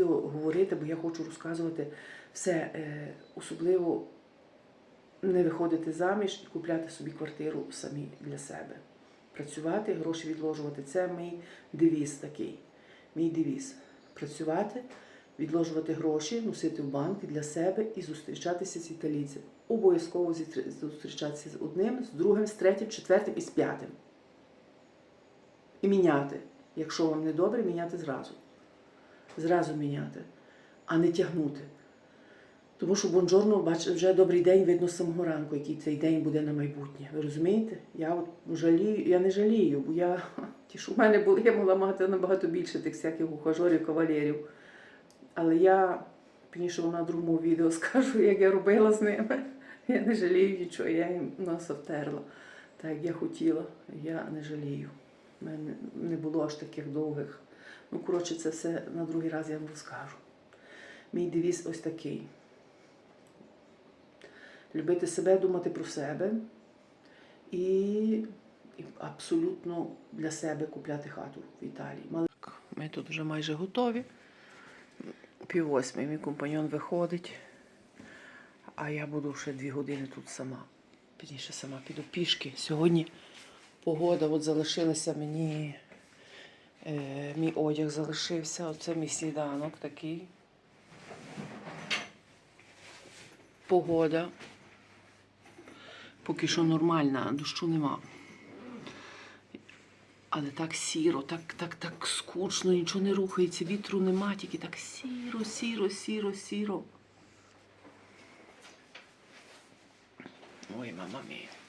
відео говорити, бо я хочу розказувати все, е, особливо не виходити заміж і купляти собі квартиру самі для себе. Працювати, гроші відложувати. Це мій девіз такий. Мій девіз. Працювати, відложувати гроші, носити в банк для себе і зустрічатися з італійцем. Обов'язково зустрічатися з одним, з другим, з третім, четвертим і з п'ятим. І міняти. Якщо вам не добре, міняти зразу. Зразу міняти, а не тягнути. Тому що бонжорно, бач, вже добрий день видно з самого ранку, який цей день буде на майбутнє. Ви розумієте? Я от жалію, я не жалію, бо я ті, що в мене були, я могла мати набагато більше тих всяких ухажорів, кавалерів. Але я пізніше на другому відео скажу, як я робила з ними. Я не жалію нічого, я їм носа втерла. Так як я хотіла, я не жалію. У мене не було аж таких довгих. Ну, коротше, це все на другий раз я вам розкажу. Мій девіз ось такий. Любити себе, думати про себе і, і абсолютно для себе купляти хату в Італії. Ми тут вже майже готові. Пів восьмий мій компаньон виходить, а я буду ще дві години тут сама. Пізніше сама піду пішки. Сьогодні погода от залишилася мені. Е, мій одяг залишився. Оце мій сніданок такий. Погода. Поки що нормальна, дощу нема. Але так сіро, так, так, так скучно, нічого не рухається, вітру нема, тільки так сіро, сіро, сіро, сіро. Ой, мама мія.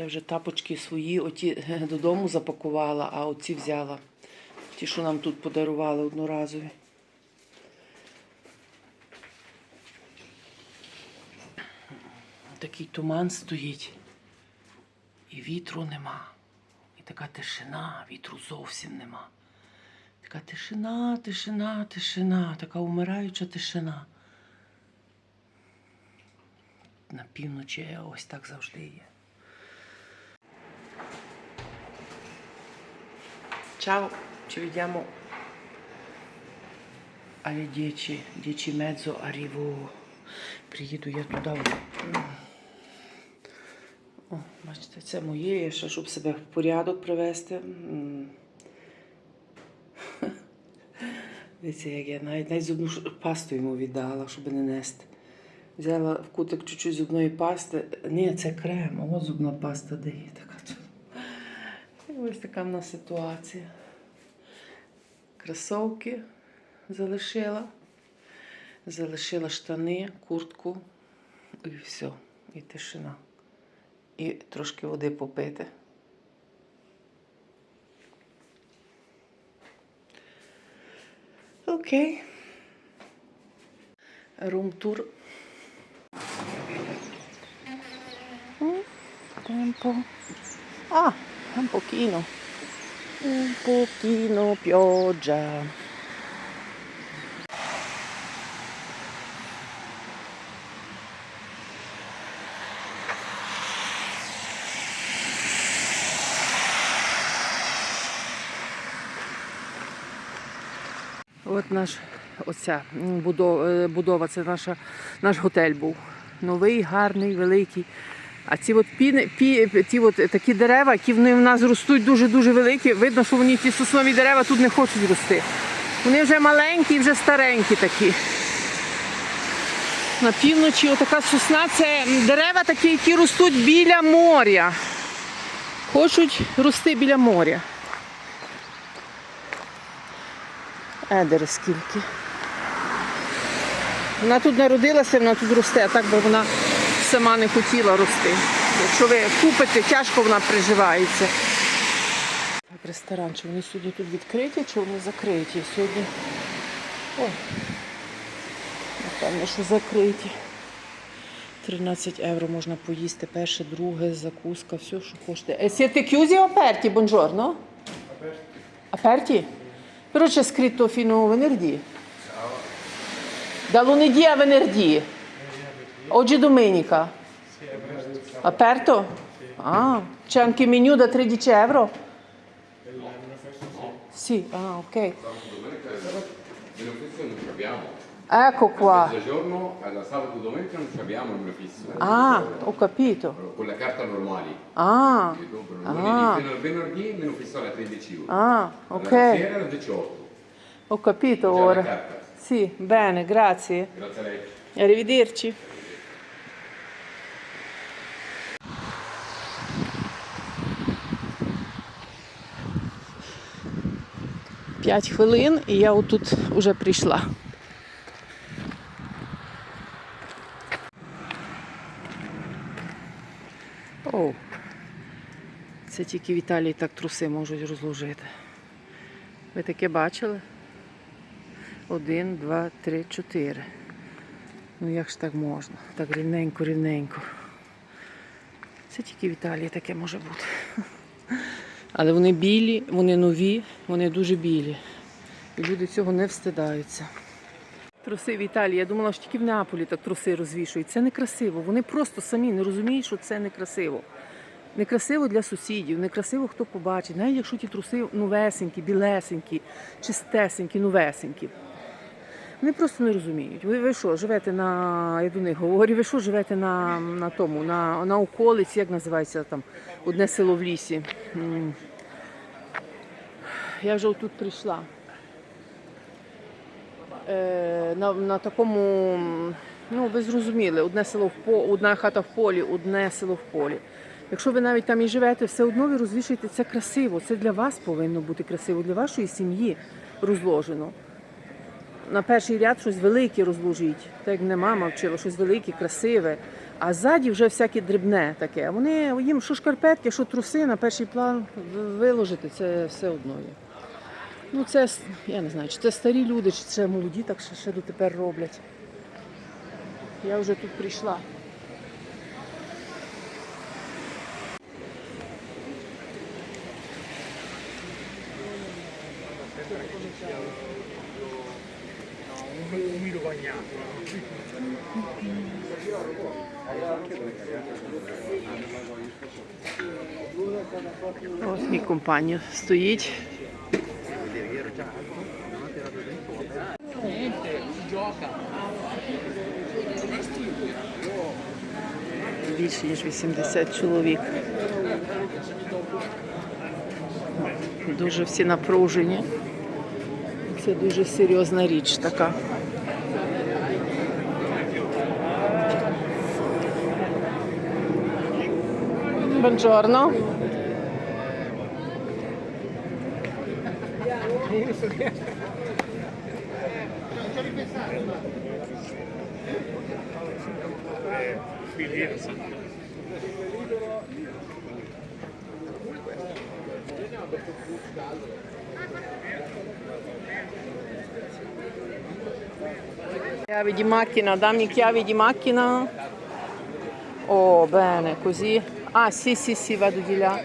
Я вже тапочки свої оті додому запакувала, а оці взяла. Ті, що нам тут подарували одноразові. Такий туман стоїть. І вітру нема. І така тишина, вітру зовсім нема. Така тишина, тишина, тишина, така умираюча тишина. На півночі ось так завжди є. Ciao, ci vediamo alle 10, 10 e mezzo arrivo. Приїду я туди. О, бачите, це моє, я ще, щоб себе в порядок привести. Дивіться, як я навіть, навіть зубну пасту йому віддала, щоб не нести. Взяла в кутик чуть-чуть зубної пасти. Ні, це крем, от зубна паста дає така. І Ось така в нас ситуація. Кросовки залишила. Залишила штани, куртку і все. І тишина. І трошки води попити. Окей. Рум-тур. Темпо. Ah, un pochino. Un pochino pioggia. От наш оця будова, е, будова, це наша, наш готель був. Новий, гарний, великий. А ці от піни, пі, ті от такі дерева, які вони в нас ростуть дуже-дуже великі, видно, що вони ті соснові дерева тут не хочуть рости. Вони вже маленькі і вже старенькі такі. На півночі отака сосна це дерева такі, які ростуть біля моря. Хочуть рости біля моря. Едери скільки. Вона тут народилася, вона тут росте, а так би вона сама не хотіла рости. Якщо ви купите, тяжко вона приживається. Так, Ресторан, чи вони сьогодні тут відкриті, чи вони закриті? Сьогодні. О, напевно, що закриті. 13 євро можна поїсти. Перше, друге, закуска, все, що хочете. Е, Siete chiusi o aperti? Buongiorno? Aperti? Però c'è scritto fino a venerdì. Da Oggi è domenica. Aperto? Ah, c'è anche il menù da 13 euro? Sì, ah, ok. Ecco qua. Mezzogiorno, alla sabato domenica non abbiamo il fisso. Ah, ho capito. Con la carta normali. Ah, Ah. al venerdì il meno fisso alla 13 euro. ah, La ok. sera alla 18. Ho capito Già la ora. Sì, bene, grazie. Grazie a lei. Arrivederci. П'ять хвилин і я отут уже прийшла. О, це тільки в так труси можуть розложити. Ви таке бачили? Один, два, три, чотири. Ну як ж так можна? Так рівненько, рівненько. Це тільки в таке може бути. Але вони білі, вони нові, вони дуже білі. І люди цього не встидаються. Труси в Італії. Я думала, що тільки в Неаполі так труси розвішують. Це некрасиво. Вони просто самі не розуміють, що це некрасиво. Некрасиво для сусідів, некрасиво хто побачить. Навіть якщо ті труси новесенькі, білесенькі, чистесенькі, новесенькі. Вони просто не розуміють. Ви, ви що, живете на, я до них говорю, ви що живете на, на тому, на, на околиці, як називається там, одне село в лісі. Я вже тут прийшла. Е, на, на такому, ну ви зрозуміли, одне село в по, одна хата в полі, одне село в полі. Якщо ви навіть там і живете, все одно ви розвішуєте це красиво. Це для вас повинно бути красиво, для вашої сім'ї розложено на перший ряд щось велике розложіть, так як мене мама вчила, щось велике, красиве. А ззаді вже всяке дрібне таке. Вони їм що шкарпетки, що труси на перший план виложити, це все одно є. Ну, це я не знаю, чи це старі люди, чи це молоді, так ще, ще дотепер роблять. Я вже тут прийшла. Ось мій компанію стоїть. Більше ніж 80 чоловік. Дуже всі напружені. Це дуже серйозна річ така. Buongiorno. Chiavi di macchina, dammi chiavi di macchina. Oh, bene, così. Ah, sì, sì, sì, vado di là.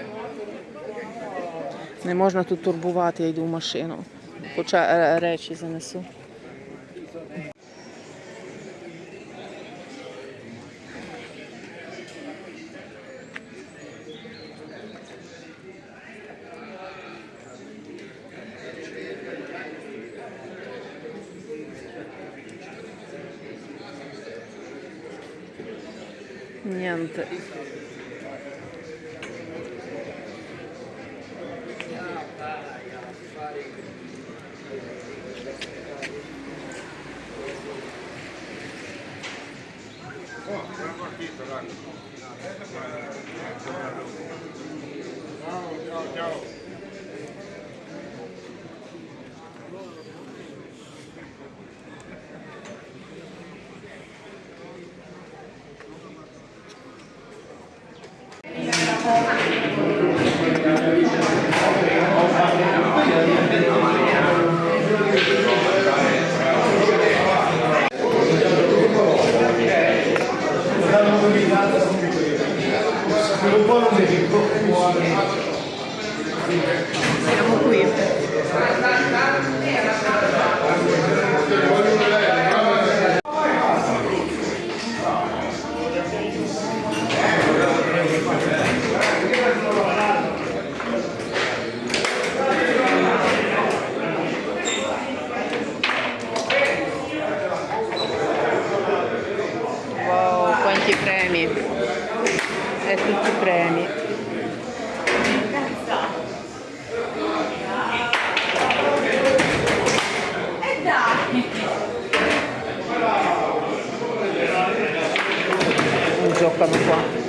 Не можна тут турбувати, я йду в машину. Хоча е, речі занесу. Niente. Ciao, ciao, ciao. Glory, glory. Giocano qua.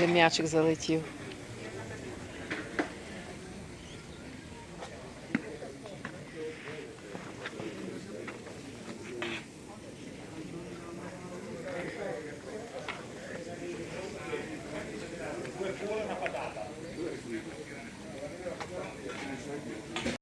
Де м'ячик залетів.